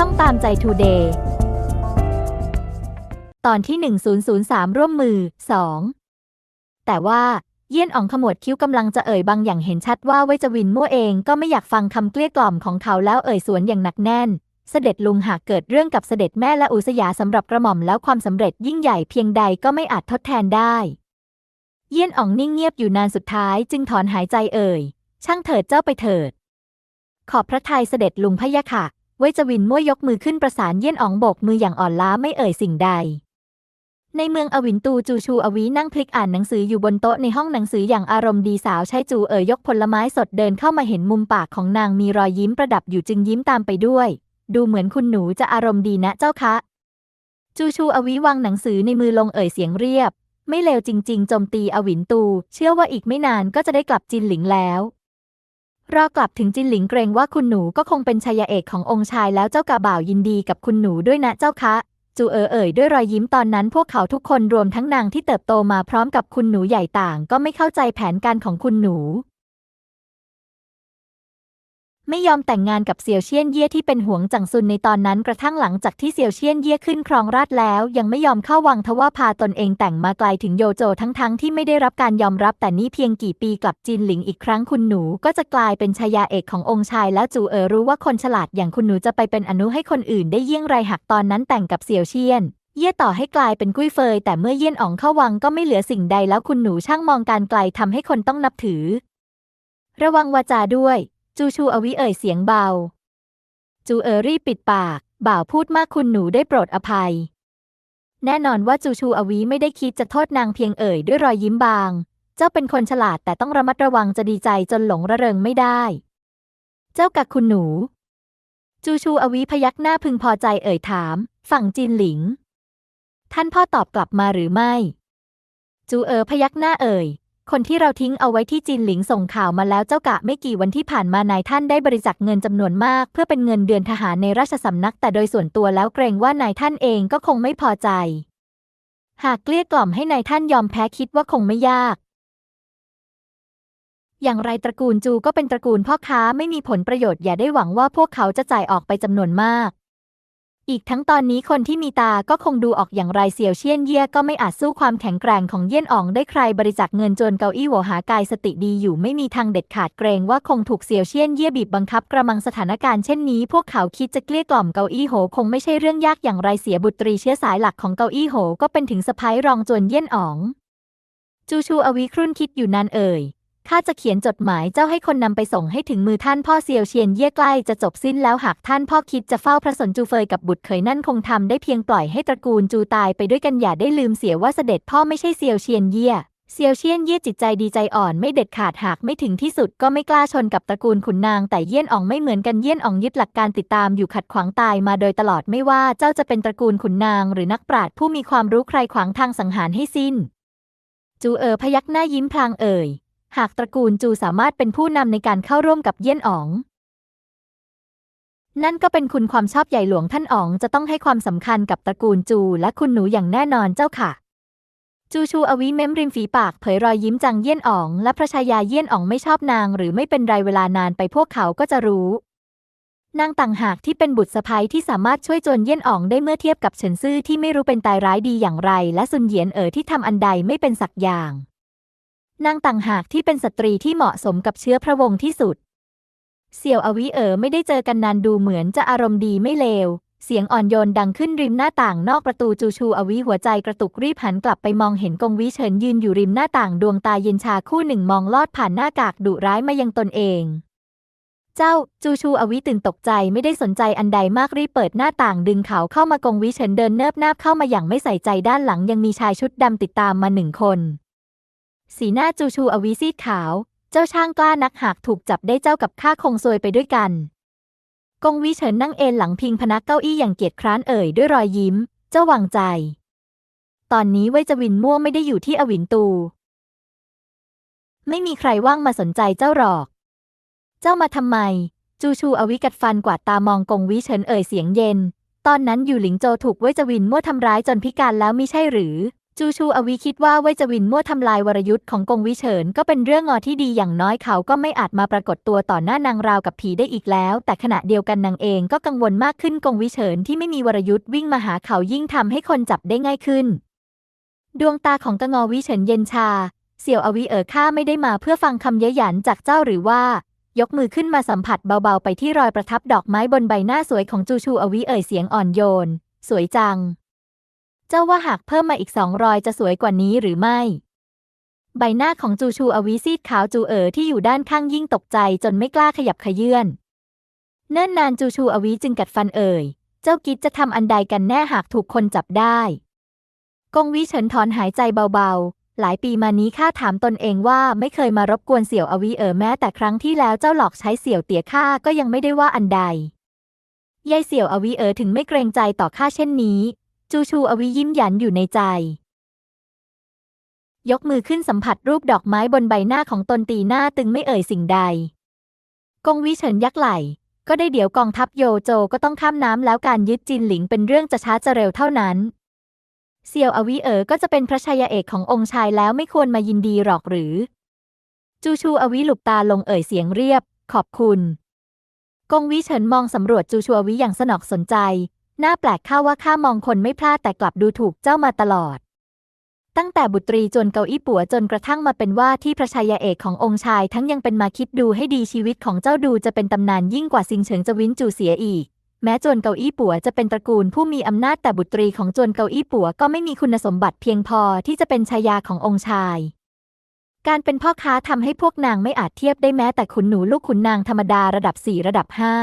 ช่องตามใจทูเดย์ตอนที่ 1003 ร่วมมือ 2 แต่ว่าเยี่ยนอ๋องขมวดคิ้วกำลังจะเอ่ยบางอย่างเห็นชัดว่าเวจวินมั่วเองก็ไม่อยากฟังคำเกลี้ยกล่อมของเขาแล้วเอ่ยสวนอย่างหนักแน่น เสด็จลุงหากเกิดเรื่องกับเสด็จแม่และอุสยาสำหรับกระหม่อมแล้วความสำเร็จยิ่งใหญ่เพียงใดก็ไม่อาจทดแทนได้ เยี่ยนอ๋องนิ่งเงียบอยู่นานสุดท้ายจึงถอนหายใจเอ่ย ช่างเถิดเจ้าไปเถิด ขอบพระทัยเสด็จลุงพะยะค่ะ เวยจวินมั่วยกมือขึ้นประสานเยี่ยนอ๋องโบกมืออย่างอ่อนล้าไม่เอ่ยสิ่งใด ในเมืองอวินตูจูชูอวีนั่งพลิกอ่านหนังสืออยู่บนโต๊ะในห้องหนังสืออย่างอารมณ์ดีสาวใช้จูเอ่ยยกผลไม้สดเดินเข้ามาเห็นมุมปากของนางมีรอยยิ้มประดับอยู่จึงยิ้มตามไปด้วย ดูเหมือนคุณหนูจะอารมณ์ดีนะเจ้าคะ จูชูอวีวางหนังสือในมือลงเอ่ยเสียงเรียบ ไม่เลวจริง ๆ โจมตีอวินตู เชื่อว่าอีกไม่นานก็จะได้กลับจินหลิงแล้ว รอกลับถึงจินหลิงเกรงว่าคุณหนูก็คงเป็นชายเอกขององค์ชายแล้วเจ้ากะบ่าวยินดีกับคุณหนูด้วยนะเจ้าคะจูเอ๋อเอ่ยด้วยรอยยิ้มตอนนั้นพวกเขาทุกคนรวมทั้งนางที่เติบโตมาพร้อมกับคุณหนูใหญ่ต่าง ก็ไม่เข้าใจแผนการของคุณหนู ไม่ยอมแต่งงานกับเซียวเชียนเย่ที่เป็นหวงจังซุนในตอนนั้นกระทั่งหลังจากที่เซียวเชียนเย่ขึ้นครองราชแล้ว ยังไม่ยอมเข้าวังทว่าพาตนเองแต่งมาไกลถึงโยโจทั้งๆทที่ไม่ได้รับการยอมรับแต่นี่เพียงกี่ปีกลับจีนหลิงอีกครั้งคุณหนูก็จะกลายเป็นชายาเอกขององค์ชายแล้วจูเอ๋อรู้ว่าคนฉลาดอย่างคุณหนูจะไปเป็นอนุให้คนอื่นได้เยี่ยงไรหักตอนนั้นแต่งกับเซียวเชียนเย่ต่อให้กลายเป็นกุ้ยเฟยแต่เมื่อเยี่ยนอ๋องเข้าวังก็ไม่เหลือสิ่งใดแล้วคุณหนูช่างมองการไกลทำให้คนต้องนับถือ ระวังวาจาด้วย จูชูอวิเอ่ยเสียงเบา จูเออรีบปิดปาก บ่าวพูดมากคุณหนูได้โปรดอภัย แน่นอนว่าจูชูอวิไม่ได้คิดจะโทษนางเพียงเอ่ยด้วยรอยยิ้มบาง เจ้าเป็นคนฉลาดแต่ต้องระมัดระวังจะดีใจจนหลงระเริงไม่ได้ เจ้ากับคุณหนู จูชูอวิพยักหน้าพึงพอใจเอ่ยถาม ฝั่งจินหลิง ท่านพ่อตอบกลับมาหรือไม่ จูเออพยักหน้าเอ่ย คนที่เราทิ้งเอาไว้ที่จีนหลิงส่งข่าวมาแล้วเจ้ากะไม่กี่วันที่ผ่านมานายท่านได้บริจาคเงินจำนวนมาก เพื่อเป็นเงินเดือนทหารในราชสำนัก แต่โดยส่วนตัวแล้วเกรงว่านายท่านเองก็คงไม่พอใจ หากเกลี้ยกล่อมให้นายท่านยอมแพ้คิดว่าคงไม่ยาก อย่างไรตระกูลจูก็เป็นตระกูลพ่อค้าไม่มีผลประโยชน์อย่าได้หวังว่าพวกเขาจะจ่ายออกไปจำนวนมาก อีกทั้งตอนนี้คนที่มีตาก็คงดูออกอย่างไรเสี่ยวเชียนเย่ก็ไม่อาจสู้ความแข็งแกร่งของเยี่ยนอ๋องได้ใครบริจาคเงินจนเกาอี้หัวหากายสติดีอยู่ไม่มีทางเด็ดขาดเกรงว่าคงถูกเสี่ยวเชียนเย่บีบบังคับกระมังสถานการณ์เช่นนี้พวกเขาคิดจะเกลี้ยกล่อมเกาอี้โหคงไม่ใช่เรื่องยากอย่างไรเสียบุตรีเชื้อสายหลักของเกาอี้โหก็เป็นถึงสะพ้ายรองจวนเยี่ยนอ๋อง จูชูอวิครุ่นคิดอยู่นานเอ่ย ข้าจะเขียนจดหมายเจ้าให้คนนำไปส่งให้ถึงมือท่านพ่อเซียวเชียนเย่ใกล้จะจบสิ้นแล้วหากท่านพ่อคิดจะเฝ้าพระสนจูเฟยกับบุตรเขยนั่นคงทำได้เพียงปล่อยให้ตระกูลจูตายไปด้วยกันอย่าได้ลืมเสียว่าเสด็จพ่อไม่ใช่เซียวเชียนเย่เซียวเชียนเย่จิตใจดีใจอ่อนไม่เด็ดขาดหากไม่ถึงที่สุดก็ไม่กล้าชนกับตระกูลขุนนางแต่เยี่ยนอ่องไม่เหมือนกันเยี่ยนอ่องยึดหลักการติดตามอยู่ขัดขวางตายมาโดยตลอดไม่ว่าเจ้าจะเป็นตระกูลขุนนางหรือนักปราชญ์ผู้มีความรู้ใครขวางทางสังหารให้สิ้น จูเอ๋อพยักหน้ายิ้มพลางเอ่ย หากตระกูลจูสามารถเป็นผู้นำในการเข้าร่วมกับเยี่ยนอ๋อง นั่นก็เป็นคุณความชอบใหญ่หลวงท่านอ๋องจะต้องให้ความสำคัญกับตระกูลจูและคุณหนูอย่างแน่นอนเจ้าค่ะ จูชูอวิเม้มริมฝีปากเผยรอยยิ้มจังเยี่ยนอ๋องและพระชายาเยี่ยนอ๋องไม่ชอบนาง หรือไม่เป็นไรเวลานานไปพวกเขาก็จะรู้ นางต่างหากที่เป็นบุตรสะใภ้ที่สามารถช่วยจนเยี่ยนอ๋องได้เมื่อเทียบกับเฉินซื่อที่ไม่รู้เป็นตายร้ายดีอย่างไร และซุนเหยียนเอ๋อที่ทำอันใดไม่เป็นสักอย่าง นางต่างหากที่เป็นสตรีที่เหมาะสมกับเชื้อพระวงศ์ที่สุด เสี่ยวอวิเอ๋อไม่ได้เจอกันนานดูเหมือนจะอารมณ์ดีไม่เลว เสียงอ่อนโยนดังขึ้นริมหน้าต่างนอกประตูจูชูอวิหัวใจกระตุกรีบหันกลับไปมองเห็นกงวิเฉินยืนอยู่ริมหน้าต่างดวงตาเย็นชาคู่หนึ่งมองลอดผ่านหน้ากากดุร้ายมายังตนเอง เจ้าจูชูอวิตื่นตกใจไม่ได้สนใจอันใดมากรีบเปิดหน้าต่างดึงเขาเข้ามากงวิเฉินเดินเนิบนาบเข้ามาอย่างไม่ใส่ใจด้านหลังยังมีชายชุดดำติดตามมาหนึ่งคน สีหน้าจูชูอวิซีดขาว เจ้าช่างกล้านักหากถูกจับได้เจ้ากับข้าคงซวยไปด้วยกัน กงวิเฉินนั่งเอนหลังพิงพนักเก้าอี้อย่างเกียจคร้านเอ่ยด้วยรอยยิ้ม เจ้าวางใจ ตอนนี้เว่ยจวินมั่วไม่ได้อยู่ที่อวินตู ไม่มีใครว่างมาสนใจเจ้าหรอก เจ้ามาทำไม จูชูอวิกัดฟันกวาดตามองกงวิเฉินเอ่ยเสียงเย็น ตอนนั้นอยู่หลิงโจถูกเว่ยจวินมั่วทำร้ายจนพิการแล้วมิใช่หรือ จูชูอวีคิดว่าเวจวินมั่วทำลายวรยุทธ์ของกงวิเฉินก็เป็นเรื่องงอที่ดีอย่างน้อยเขาก็ไม่อาจมาปรากฏตัวต่อหน้านางราวกับผีได้อีกแล้ว แต่ขณะเดียวกันนางเองก็กังวลมากขึ้นกงวิเฉินที่ไม่มีวรยุทธ์วิ่งมาหาเขายิ่งทำให้คนจับได้ง่ายขึ้น ดวงตาของกงอวิเฉินเย็นชา เสี่ยวอวีเอ๋อข้าไม่ได้มาเพื่อฟังคำเย้ยหยันจากเจ้าหรือว่า ยกมือขึ้นมาสัมผัสเบาๆ ไปที่รอยประทับดอกไม้บนใบหน้าสวยของจูชูอวีเอ๋ยเสียงอ่อนโยน สวยจัง เจ้าว่าหากเพิ่มมาอีกสองรอยจะสวยกว่านี้หรือไม่ ใบหน้าของจูชูอวีซีดขาวจูเอ๋อที่อยู่ด้านข้างยิ่งตกใจจนไม่กล้าขยับขยื่นเนิ่นนานจูชูอวีจึงกัดฟันเอ่ย เจ้ากิจจะทำอันใดกันแน่หากถูกคนจับได้กงวิเฉินถอนหายใจเบาๆ หลายปีมานี้ข้าถามตนเองว่าไม่เคยมารบกวนเสี่ยวอวีเอ๋อแม้แต่ครั้งที่แล้วเจ้าหลอกใช้เสี่ยวเตี๋ยข้าก็ยังไม่ได้ว่าอันใดยายเสี่ยวอวีเอ๋อถึงไม่เกรงใจต่อข้าเช่นนี้ จูชูอวียิ้มหยันอยู่ในใจ ยกมือขึ้นสัมผัสรูปดอกไม้บนใบหน้าของตนตีหน้าตึงไม่เอ่ยสิ่งใด กงวิเฉินยักไหล ก็ได้เดี๋ยวกองทัพโยโจก็ต้องข้ามน้ำแล้วการยึดจินหลิงเป็นเรื่องจะช้าจะเร็วเท่านั้น เซียวอวีเอ๋อก็จะเป็นพระชายาเอกขององค์ชายแล้วไม่ควรมายินดีหรอกหรือ จูชูอวีหลุบตาลงเอ่ยเสียงเรียบ ขอบคุณกงวิเฉินมองสำรวจจูชูอวีอย่างสนอกสนใจ น่าแปลกข้าว่าข้ามองคนไม่พลาดแต่กลับดูถูกเจ้ามาตลอด ตั้งแต่บุตรีจนเกาอี้ปัวจนกระทั่งมาเป็นว่าที่พระชายาเอกขององค์ชาย ทั้งยังเป็นมาคิดดูให้ดีชีวิตของเจ้าดูจะเป็นตำนานยิ่งกว่าซิงเฉิงจะวินจูเสียอีก แม้จวนเกาอี้ปัวจะเป็นตระกูลผู้มีอำนาจแต่บุตรีของจวนเกาอี้ปัวก็ไม่มีคุณสมบัติเพียงพอที่จะเป็นชายาขององค์ชายการเป็นพ่อค้าทำให้พวกนางไม่อาจเทียบได้แม้แต่ขุนหนูลูกขุนนางธรรมดาระดับสี่ระดับห้า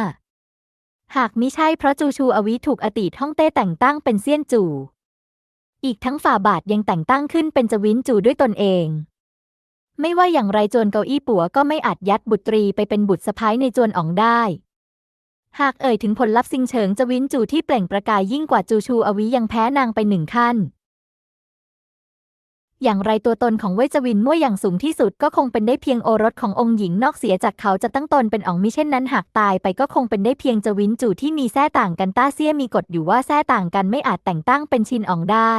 หากมิใช่เพราะจูชูอวิถูกอตีตฮ่องเต้แต่งตั้งเป็นเซียนจู่ อีกทั้งฝ่าบาทยังแต่งตั้งขึ้นเป็นจวินจู่ด้วยตนเอง ไม่ว่าอย่างไรจวนเกาอี้ปัวก็ไม่อาจยัดบุตรีไปเป็นบุตรสะพ้ายในจวนอ๋องได้ หากเอ่ยถึงผลลัพธ์ซิงเฉิงจวินจู่ที่เปล่งประกายยิ่งกว่าจูชูอวิยังแพ้นางไปหนึ่งขั้น อย่างไรตัวตนของเวจวินมั่วอย่างสูงที่สุดก็คงเป็นได้เพียงโอรสขององค์หญิงนอกเสียจากเขาจะตั้งตนเป็นอ๋องมิเช่นนั้นหากตายไปก็คงเป็นได้เพียงจวินจู่ที่มีแท้ต่างกันต้าเซียมีกฎอยู่ว่าแท้ต่างกันไม่อาจแต่งตั้งเป็นชินอ๋องได้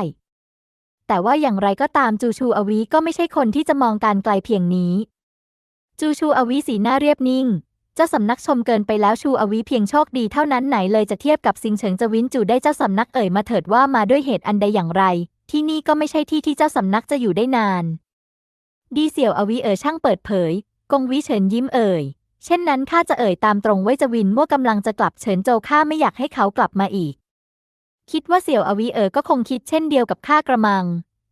แต่ว่าอย่างไรก็ตามจูชูอวีก็ไม่ใช่คนที่จะมองการไกลเพียงนี้ จูชูอวีสีหน้าเรียบนิ่งเจ้าสำนักชมเกินไปแล้วชูอวีเพียงโชคดีเท่านั้นไหนเลยจะเทียบกับซิงเฉิงจวินจูได้เจ้าสำนักเอ่ยมาเถิดว่ามาด้วยเหตุอันใดอย่างไร ที่นี่ก็ไม่ใช่ที่ที่เจ้าสำนักจะอยู่ได้นาน ดีเสี่ยวอวีเอ๋อช่างเปิดเผย กงวิเฉินยิ้มเอ่ย เช่นนั้นข้าจะเอ่ยตามตรงไว้จวินมั่วกำลังจะกลับเฉินโจวข้าไม่อยากให้เขากลับมาอีก คิดว่าเสี่ยวอวีเอ๋อก็คงคิดเช่นเดียวกับข้ากระมัง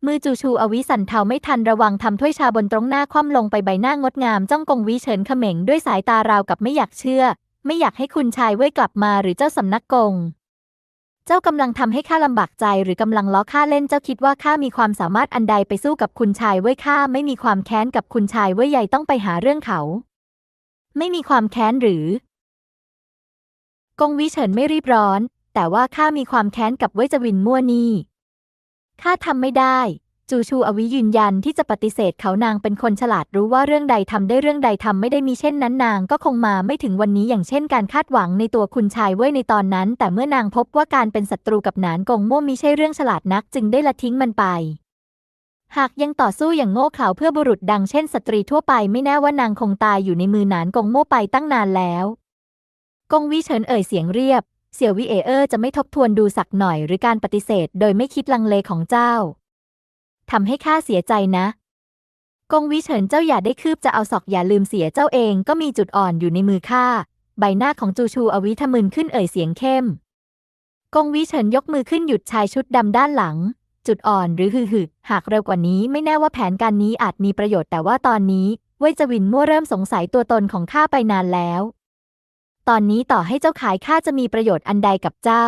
มือจูชูอวิสันเทาไม่ทันระวังทำถ้วยชาบนตรงหน้าคว่ำลงไปใบหน้างดงามจ้องกงวิเฉินเขม่งด้วยสายตาราวกับไม่อยากเชื่อ ไม่อยากให้คุณชายเว่ยกลับมาหรือเจ้าสำนักกง เจ้ากำลังทำให้ข้าลำบากใจหรือกำลังล้อข้าเล่นเจ้าคิดว่าข้ามีความสามารถอันใดไปสู้กับคุณชายเว่ยข้าไม่มีความแค้นกับคุณชายเว่ยใหญ่ต้องไปหาเรื่องเขา ไม่มีความแค้นหรือกงวิเฉินไม่รีบร้อน แต่ว่าข้ามีความแค้นกับเว่ยจวินมั่วนี่ข้าทำไม่ได้ จูชูอวิยืนยันที่จะปฏิเสธเขานางเป็นคนฉลาดรู้ว่าเรื่องใดทำได้เรื่องใดทำไม่ได้มีเช่นนั้นนางก็คงมาไม่ถึงวันนี้อย่างเช่นการคาดหวังในตัวคุณชายเว่ยในตอนนั้น แต่เมื่อนางพบว่าการเป็นศัตรูกับหนานกงมั่วมิใช่เรื่องฉลาดนักจึงได้ละทิ้งมันไปหากยังต่อสู้อย่างโง่เขลาเพื่อบุรุษดังเช่นสตรีทั่วไปไม่แน่ว่านางคงตายอยู่ในมือหนานกงโม่ไปตั้งนานแล้ว กงวิเฉินเอ่ยเสียงเรียบ เสี่ยววิเอเออร์จะไม่ทบทวนดูสักหน่อยหรือการปฏิเสธ โดยไม่คิดลังเลของเจ้า ทำให้ข้าเสียใจนะ กงวิเฉินเจ้าอย่าได้คืบจะเอาศอกอย่าลืมเสียเจ้าเองก็มีจุดอ่อนอยู่ในมือข้า ใบหน้าของจูชูอวิทมึนขึ้นเอ่ยเสียงเข้ม กงวิเฉินยกมือขึ้นหยุดชายชุดดำด้านหลัง จุดอ่อนหรือหือหึหากเร็วกว่านี้ไม่แน่ว่าแผนการนี้อาจมีประโยชน์แต่ว่าตอนนี้เว่ยจวินมั่วเริ่มสงสัยตัวตนของข้าไปนานแล้ว ตอนนี้ต่อให้เจ้าขายข้าจะมีประโยชน์อันใดกับเจ้า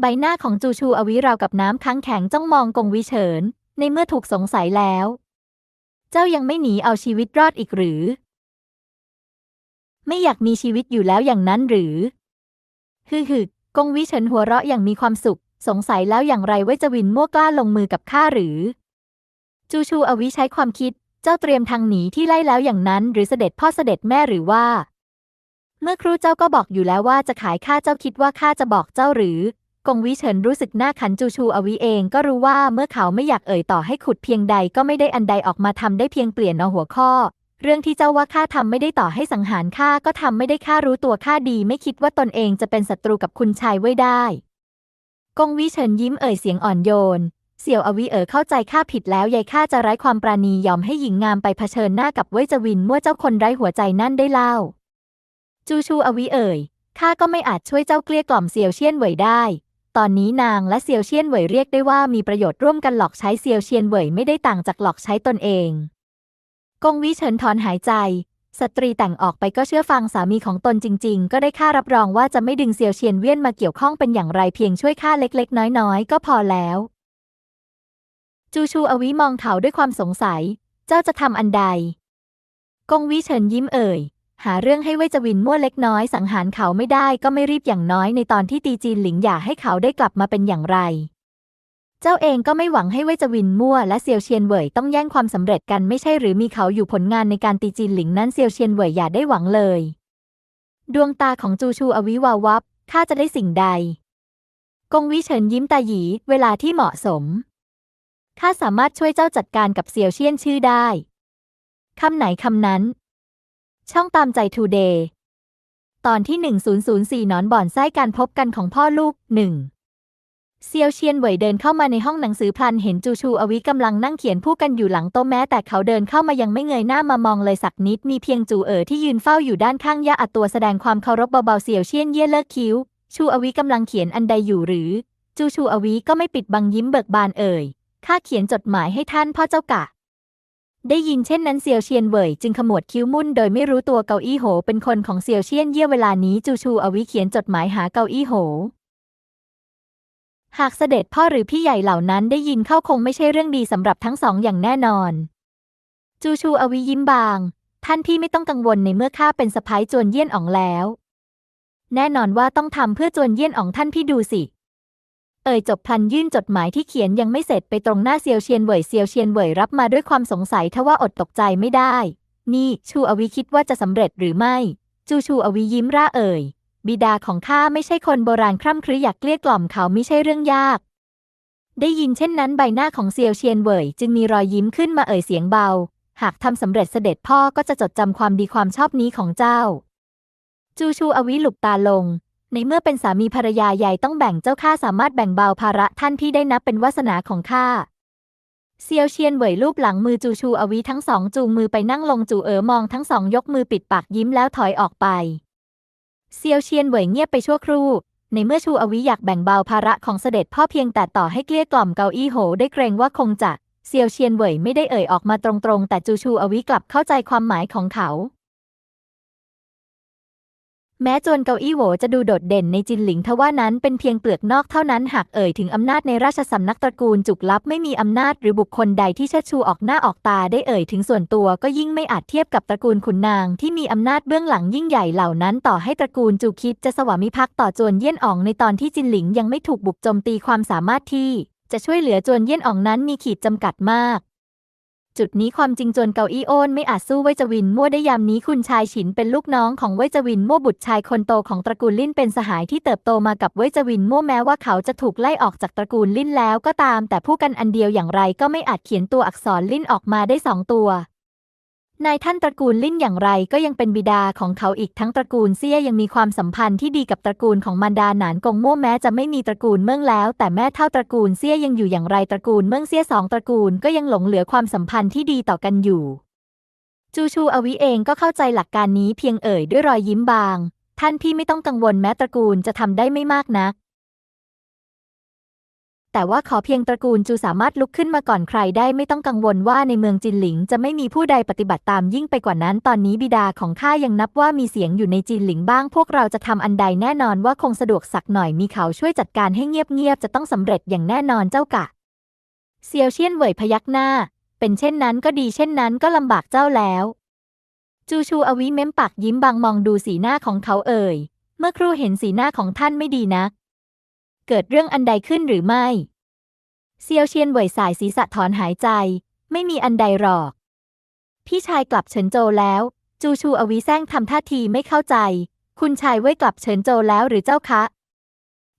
ใบหน้าของจูชูอวิราวกับน้ำค้างแข็งจ้องมองกงวิเฉิน ในเมื่อถูกสงสัยแล้ว เจ้ายังไม่หนีเอาชีวิตรอดอีกหรือ ไม่อยากมีชีวิตอยู่แล้วอย่างนั้นหรือฮึฮึกงวิเฉินหัวเราะอย่างมีความสุข สงสัยแล้วอย่างไรเว่ยจวินมั่วกล้าลงมือกับข้าหรือ จูชูอวิใช้ความคิด เจ้าเตรียมทางหนีที่ไล่แล้วอย่างนั้น หรือเสด็จพ่อเสด็จแม่หรือว่า เมื่อครูเจ้าก็บอกอยู่แล้วว่าจะขายข้าเจ้าคิดว่าข้าจะบอกเจ้าหรือ กงวิเฉินรู้สึกหน้าขันจูชูอวิเองก็รู้ว่าเมื่อเขาไม่อยากเอ่ยต่อให้ขุดเพียงใดก็ไม่ได้อันใดออกมาทำได้เพียงเปลี่ยนเอาหัวข้อ เรื่องที่เจ้าว่าข้าทำไม่ได้ต่อให้สังหารข้าก็ทำไม่ได้ข้ารู้ตัวข้าดี ไม่คิดว่าตนเองจะเป็นศัตรูกับคุณชายไว้ได้ กงวิเฉินยิ้มเอ่ยเสียงอ่อนโยน เสี่ยวอวิเอ๋อเข้าใจข้าผิดแล้วยายข้าจะไร้ความปราณียอมให้หญิงงามไปเผชิญหน้ากับเว่ยจวินมั่วเจ้าคนไร้หัวใจนั่นได้เล่า จูชูอวิเอ๋ยข้าก็ไม่อาจช่วยเจ้าเกลี้ยกล่อมเซียวเชียนเหวยได้ ตอนนี้นางและเซียวเชียนเหวยเรียกได้ว่ามีประโยชน์ร่วมกันหลอกใช้เซียวเชียนเหวยไม่ได้ต่างจากหลอกใช้ตนเองกงวิเฉินถอนหายใจ สตรีแต่งออกไปก็เชื่อฟังสามีของตนจริง ๆ ก็ได้ค่ารับรองว่าจะไม่ดึงเซียวเชียนเวียนมาเกี่ยวข้องเป็นอย่างไรเพียงช่วยค่าเล็กๆ น้อยๆ ก็พอแล้ว จูชูอวิมองเขาด้วยความสงสัย เจ้าจะทำอันใด กงวิเฉินยิ้มเอ่ย หาเรื่องให้เว่ยจวินมั่วเล็กน้อยสังหารเขาไม่ได้ก็ไม่รีบอย่างน้อยในตอนที่ตีจีนหลิงอยากให้เขาได้กลับมาเป็นอย่างไร เจ้าเองก็ไม่หวังให้เว่ยจวินมั่วและเซียวเชียนเหวยต้องแย่งความสำเร็จกันไม่ใช่หรือมีเขาอยู่ผลงานในการตีจีนหลิงนั้นเซียวเชียนเหวยอย่าได้หวังเลย ดวงตาของจูชูอวิวาวับข้าจะได้สิ่งใด กงวิเฉินยิ้มตาหยีเวลาที่เหมาะสมข้าสามารถช่วยเจ้าจัดการกับเซียวเชียนชื่อได้คำไหนคำนั้น ช่องตามใจทูเดย์ตอนที่ 1004นอนบ่อนไส้การพบกันของพ่อลูกหนึ่งเซียวเชียนเหวยเดินเข้ามาในห้องหนังสือพลันเห็นจูชูอวิกำลังนั่งเขียนผู้กันอยู่หลังโต๊ะแม้แต่เขาเดินเข้ามายังไม่เงยหน้ามามองเลยสักนิด มีเพียงจูเอ๋อที่ยืนเฝ้าอยู่ด้านข้างย่าอัดตัวแสดงความเคารพเบาๆเซียวเชียนเย่เลิกคิ้ว ชูอวิกำลังเขียนอันใดอยู่หรือ จูชูอวิก็ไม่ปิดบังยิ้มเบิกบานเอ่ยข้าเขียนจดหมายให้ท่านพ่อเจ้ากะ ได้ยินเช่นนั้นเซียวเชียนเหวยจึงขมวดคิ้วมุ่นโดยไม่รู้ตัวเกาอี้โหเป็นคนของเซียวเชียนเย่เวลานี้จูชูอวิเขียนจดหมายหาเกาอี้โห หากเสด็จพ่อหรือพี่ใหญ่เหล่านั้นได้ยินเข้าคงไม่ใช่เรื่องดีสำหรับทั้งสองอย่างแน่นอน จูชูอวิยิ้มบาง ท่านพี่ไม่ต้องกังวลในเมื่อข้าเป็นสะพ้ายจวนเยี่ยนอ๋องแล้ว แน่นอนว่าต้องทำเพื่อจวนเยี่ยนอ๋องท่านพี่ดูสิ เอ่ยจบพลันยื่นจดหมายที่เขียนยังไม่เสร็จไปตรงหน้าเซียวเชียนเหวยเซียวเชียนเหวยรับมาด้วยความสงสัยทว่าอดตกใจไม่ได้ นี่ชูอวิคิดว่าจะสำเร็จหรือไม่ จูชูอวิยิ้มร่าเอ่ย บิดาของข้าไม่ใช่คนโบราณคร่ำครึอยากเกลี้ยกล่อมเขาไม่ใช่เรื่องยาก ได้ยินเช่นนั้นใบหน้าของเซียวเชียนเหวยจึงมีรอยยิ้มขึ้นมาเอ่ยเสียงเบา หากทำสำเร็จเสด็จพ่อก็จะจดจำความดีความชอบนี้ของเจ้า จูชูอวิหลุบตาลง ในเมื่อเป็นสามีภรรยาใหญ่ต้องแบ่งเจ้าข้าสามารถแบ่งเบาภาระท่านพี่ได้นับเป็นวาสนาของข้าเซียวเชียนเหวยรูปหลังมือจูชูอวิทั้งสองจูงมือไปนั่งลงจูเอ๋อมองทั้งสองยกมือปิดปากยิ้มแล้วถอยออกไป เซียวเชียนเหวยเงียบไปชั่วครู่ ในเมื่อชูอวิอยากแบ่งเบาภาระของเสด็จพ่อเพียงแต่ต่อให้เกลี้ยกล่อมเกาอี้โหได้เกรงว่าคงจะเซียวเชียนเหวยไม่ได้เอ่ยออกมาตรงๆ แต่จูชูอวิกลับเข้าใจความหมายของเขา แม้จวนเกาอี้โหวจะดูโดดเด่นในจินหลิงทว่านั้นเป็นเพียงเปลือกนอกเท่านั้นหากเอ่ยถึงอำนาจในราชสำนักตระกูลจุกลับไม่มีอำนาจหรือบุคคลใดที่เชิดชูออกหน้าออกตาได้เอ่ยถึงส่วนตัวก็ยิ่งไม่อาจเทียบกับตระกูลขุนนางที่มีอำนาจเบื้องหลังยิ่งใหญ่เหล่านั้นต่อให้ตระกูลจูคิดจะสวามิภักดิ์ต่อจวนเยี่ยนอ๋องในตอนที่จินหลิงยังไม่ถูกบุกโจมตีความสามารถที่ จะช่วยเหลือจวนเยี่ยนอ๋องนั้นมีขีดจำกัดมาก จุดนี้ความจริงจนเกาอี้โอนไม่อาจสู้ไวจวินมั่วได้ยามนี้คุณชายฉินเป็นลูกน้องของไวจวินมั่วบุตรชายคนโตของตระกูลลิ่นเป็นสหายที่เติบโตมากับไวจวินมั่วแม้ว่าเขาจะถูกไล่ออกจากตระกูลลิ่นแล้วก็ตาม แต่ผู้กันอันเดียวอย่างไรก็ไม่อาจเขียนตัวอักษรลิ่นออกมาได้สองตัว นายท่านตระกูลลิ่นอย่างไรก็ยังเป็นบิดาของเขาอีกทั้งตระกูลเซี่ยยังมีความสัมพันธ์ที่ดีกับตระกูลของมารดาหนานกงมั่วแม้จะไม่มีตระกูลเมืองแล้ว แต่แม่เท่าตระกูลเซี่ยยังอยู่อย่างไรตระกูลเมืองเซี่ยสองตระกูลก็ยังหลงเหลือความสัมพันธ์ที่ดีต่อกันอยู่ จูชูอวิเองก็เข้าใจหลักการนี้เพียงเอ่ยด้วยรอยยิ้มบาง ท่านพี่ไม่ต้องกังวลแม้ตระกูลจะทำได้ไม่มากนัก แต่ว่าขอเพียงตระกูลจูสามารถลุกขึ้นมาก่อนใครได้ไม่ต้องกังวลว่าในเมืองจินหลิงจะไม่มีผู้ใดปฏิบัติตามยิ่งไปกว่านั้น ตอนนี้บิดาของข้ายังนับว่ามีเสียงอยู่ในจินหลิงบ้าง พวกเราจะทำอันใดแน่นอนว่าคงสะดวกสักหน่อยมีเขาช่วยจัดการให้เงียบๆจะต้องสำเร็จอย่างแน่นอนเจ้ากะเซียวเชียนเหวยพยักหน้า เป็นเช่นนั้นก็ดีเช่นนั้นก็ลำบากเจ้าแล้ว จูชูอวิเม้มปากยิ้มบางมองดูสีหน้าของเขาเอ่ย เมื่อครู่เห็นสีหน้าของท่านไม่ดีนัก เกิดเรื่องอันใดขึ้นหรือไม่ เซียวเชียนเหวยสายศีรษะถอนหายใจ ไม่มีอันใดหรอก พี่ชายกลับเฉินโจแล้ว จูชูอวิแซงทำท่าทีไม่เข้าใจ คุณชายเว่ยกลับเฉินโจแล้วหรือเจ้าคะ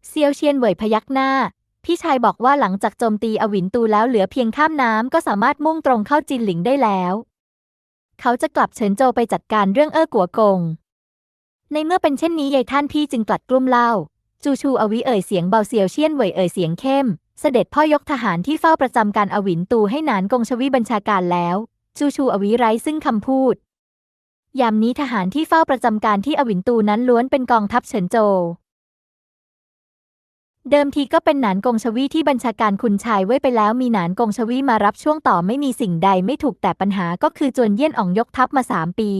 เซียวเชียนเหวยพยักหน้า พี่ชายบอกว่าหลังจากโจมตีอวินตูแล้วเหลือเพียงข้ามน้ำก็สามารถมุ่งตรงเข้าจินหลิงได้แล้ว เขาจะกลับเฉินโจไปจัดการเรื่องเอ้อกัวกง ในเมื่อเป็นเช่นนี้ยายท่านพี่จึงกลัดกลุ้มเล่า จูชูอวิเอ่ยเสียงเบาเซียวเชียนเหวยเอ่ยเสียงเข้ม เสด็จพ่อยกทหารที่เฝ้าประจำการอวินตูให้หนานกงชวีบัญชาการแล้ว จูชูอวิไร้ซึ่งคำพูด ยามนี้ทหารที่เฝ้าประจำการที่อวินตูนั้นล้วนเป็นกองทัพเฉินโจวเดิมทีก็เป็นหนานกงชวีที่บัญชาการคุณชายไว้ไปแล้วมีหนานกงชวีมารับช่วงต่อไม่มีสิ่งใดไม่ถูกแต่ปัญหาก็คือจวนเยี่ยนอ่องยกทัพมาสามปี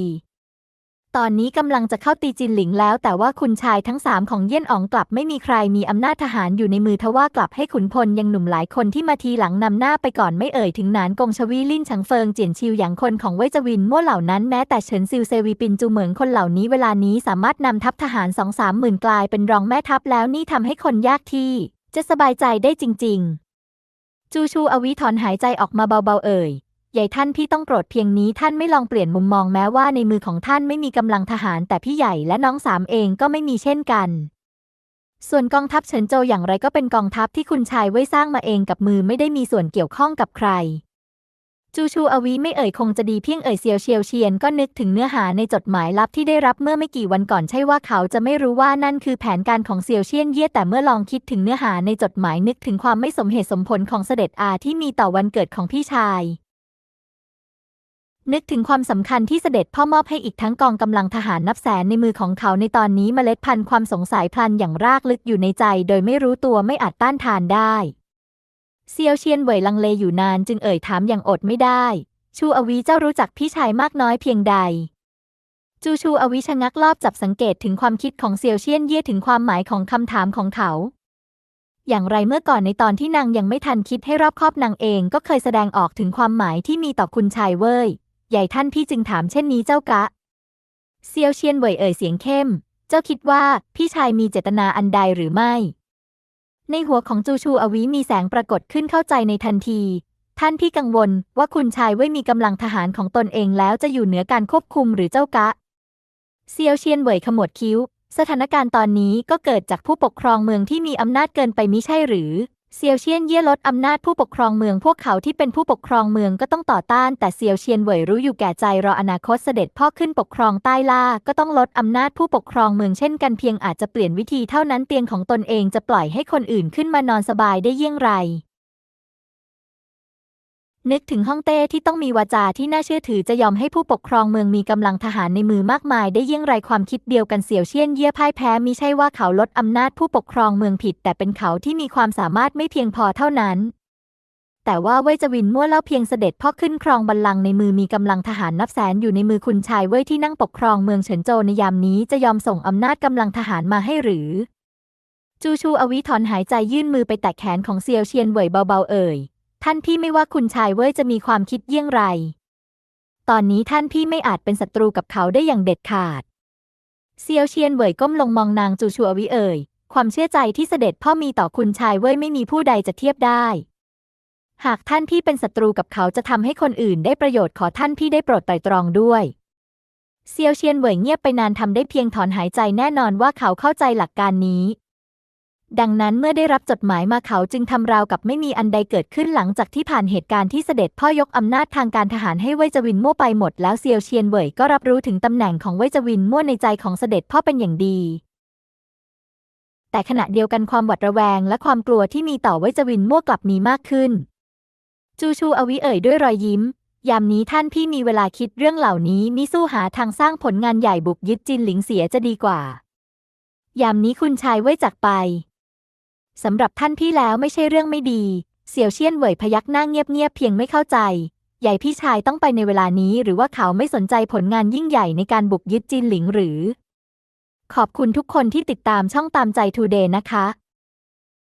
ตอนนี้กำลังจะเข้าตีจินหลิงแล้ว แต่ว่าคุณชายทั้งสามของเยี่ยนอ๋องกลับไม่มีใครมีอำนาจทหารอยู่ในมือทว่ากลับให้ขุนพลยังหนุ่มหลายคนที่มาทีหลังนำหน้าไปก่อนไม่เอ่ยถึงหนานกงชวีลิ่นฉังเฟิงเจียนชิวอย่างคนของเว่ยจวินมั่วเหล่านั้นแม้แต่เฉินซิวเซวีปินจูเหมิงคนเหล่านี้เวลานี้สามารถนำทัพทหารสองสามหมื่นกลายเป็นรองแม่ทัพแล้วนี่ทำให้คนยากที่ จะสบายใจได้จริง ๆ จูชูอวิถอนหายใจออกมาเบาๆเอ่ย ใหญ่ท่านพี่ต้องโกรธเพียงนี้ท่านไม่ลองเปลี่ยนมุมมองแม้ว่าในมือของท่านไม่มีกำลังทหาร แต่พี่ใหญ่และน้องสามเองก็ไม่มีเช่นกัน ส่วนกองทัพเฉินโจอย่างไรก็เป็นกองทัพที่คุณชายไว้สร้างมาเองกับมือไม่ได้มีส่วนเกี่ยวข้องกับใคร จูชูอวิไม่เอ่ยคงจะดีเพียงเอ่ยเซียวเชียวเชียนก็นึกถึงเนื้อหาในจดหมายลับที่ได้รับเมื่อไม่กี่วันก่อนใช่ว่าเขาจะไม่รู้ว่านั่นคือแผนการของเซียวเชียนเย่แต่เมื่อลองคิดถึงเนื้อหาในจดหมายนึกถึงความไม่สมเหตุสมผลของเสด็จอาที่มีต่อวันเกิดของพี่ชาย นึกถึงความสำคัญที่เสด็จพ่อมอบให้อีกทั้งกองกำลังทหารนับแสนในมือของเขาในตอนนี้เมล็ดพันธุ์ความสงสัยพลันอย่างรากลึกอยู่ในใจ โดยไม่รู้ตัวไม่อาจต้านทานได้ เซียวเชียนเหวยลังเลอยู่นานจึงเอ่ยถามอย่างอดไม่ได้ ชูอวีเจ้ารู้จักพี่ชายมากน้อยเพียงใด จูชูอวิชะงักลอบจับสังเกตถึงความคิดของเซียวเชียนเย่ถึงความหมายของคำถามของเขาอย่างไรเมื่อก่อนในตอนที่นางยังไม่ทันคิดให้รอบคอบนางเองก็เคยแสดงออกถึงความหมายที่มีต่อคุณชายเว่ย ใหญ่ท่านพี่จึงถามเช่นนี้เจ้ากะ เซียวเชียนเหวยเอ่ยเสียงเข้ม เจ้าคิดว่าพี่ชายมีเจตนาอันใดหรือไม่ ในหัวของจูชูอวิมีแสงปรากฏขึ้นเข้าใจในทันที ท่านพี่กังวลว่าคุณชายเว่ยมีกำลังทหารของตนเองแล้วจะอยู่เหนือการควบคุมหรือเจ้ากะ เซียวเชียนเหวยขมวดคิ้ว สถานการณ์ตอนนี้ก็เกิดจากผู้ปกครองเมืองที่มีอำนาจเกินไปมิใช่หรือ เซียวเชียนเย่ลดอำนาจผู้ปกครองเมืองพวกเขาที่เป็นผู้ปกครองเมืองก็ต้องต่อต้าน แต่เซียวเชียนเหวยรู้อยู่แก่ใจรออนาคตเสด็จพ่อขึ้นปกครองใต้ล่าก็ต้องลดอำนาจผู้ปกครองเมืองเช่นกันเพียงอาจจะเปลี่ยนวิธีเท่านั้นเตียงของตนเองจะปล่อยให้คนอื่นขึ้นมานอนสบายได้เยี่ยงไร นึกถึงฮ่องเต้ที่ต้องมีวาจาที่น่าเชื่อถือจะยอมให้ผู้ปกครองเมืองมีกำลังทหารในมือมากมาย ได้เยี่ยงไรความคิดเดียวกันเสี่ยวเชียนเยี่ยพ่ายแพ้มิใช่ว่าเขาลดอำนาจผู้ปกครองเมืองผิด แต่เป็นเขาที่มีความสามารถไม่เพียงพอเท่านั้น แต่ว่าเว่ยจวินมั่วเล่าเพียงเสด็จพ่อขึ้นครองบัลลังก์ในมือมีกำลังทหารนับแสนอยู่ในมือคุณชายเว่ยที่นั่งปกครองเมืองเฉินโจในยามนี้จะยอมส่งอำนาจกำลังทหารมาให้หรือ จูชูอวิถอนหายใจยื่นมือไปแตะแขนของเซียวเชียนเหวยเบาๆเอ่ย ท่านพี่ไม่ว่าคุณชายเว่ยจะมีความคิดเยี่ยงไร ตอนนี้ท่านพี่ไม่อาจเป็นศัตรูกับเขาได้อย่างเด็ดขาด เซียวเชียนเหวยก้มลงมองนางจูชัววิเอ่ย ความเชื่อใจที่เสด็จพ่อมีต่อคุณชายเว่ยไม่มีผู้ใดจะเทียบได้ หากท่านพี่เป็นศัตรูกับเขาจะทำให้คนอื่นได้ประโยชน์ขอท่านพี่ได้โปรดไตรตรองด้วยเซียวเชียนเหวยเงียบไปนานทำได้เพียงถอนหายใจแน่นอนว่าเขาเข้าใจหลักการนี้ ดังนั้นเมื่อได้รับจดหมายมาเขาจึงทำราวกับไม่มีอันใดเกิดขึ้นหลังจากที่ผ่านเหตุการณ์ที่เสด็จพ่อยกอำนาจทางการทหารให้เว่ยจวินมั่วไปหมดแล้วเซียวเชียนเหวยก็รับรู้ถึงตำแหน่งของเว่ยจวินมั่วในใจของเสด็จพ่อเป็นอย่างดี แต่ขณะเดียวกันความหวาดระแวงและความกลัวที่มีต่อเว่ยจวินมั่วกลับมีมากขึ้น จูชูอวิเอ่ยด้วยรอยยิ้ม ยามนี้ท่านพี่มีเวลาคิดเรื่องเหล่านี้มิสู้หาทางสร้างผลงานใหญ่บุกยึดจินหลิงเสียจะดีกว่า ยามนี้คุณชายเว่ยจากไป สำหรับท่านพี่แล้วไม่ใช่เรื่องไม่ดี เสี่ยวเชียนเหวยพยักหน้าเงียบๆเพียงไม่เข้าใจ ใหญ่พี่ชายต้องไปในเวลานี้ หรือว่าเขาไม่สนใจผลงานยิ่งใหญ่ในการบุกยึดจีนหลิงหรือ ขอบคุณทุกคนที่ติดตามช่องตามใจทูเดย์นะคะ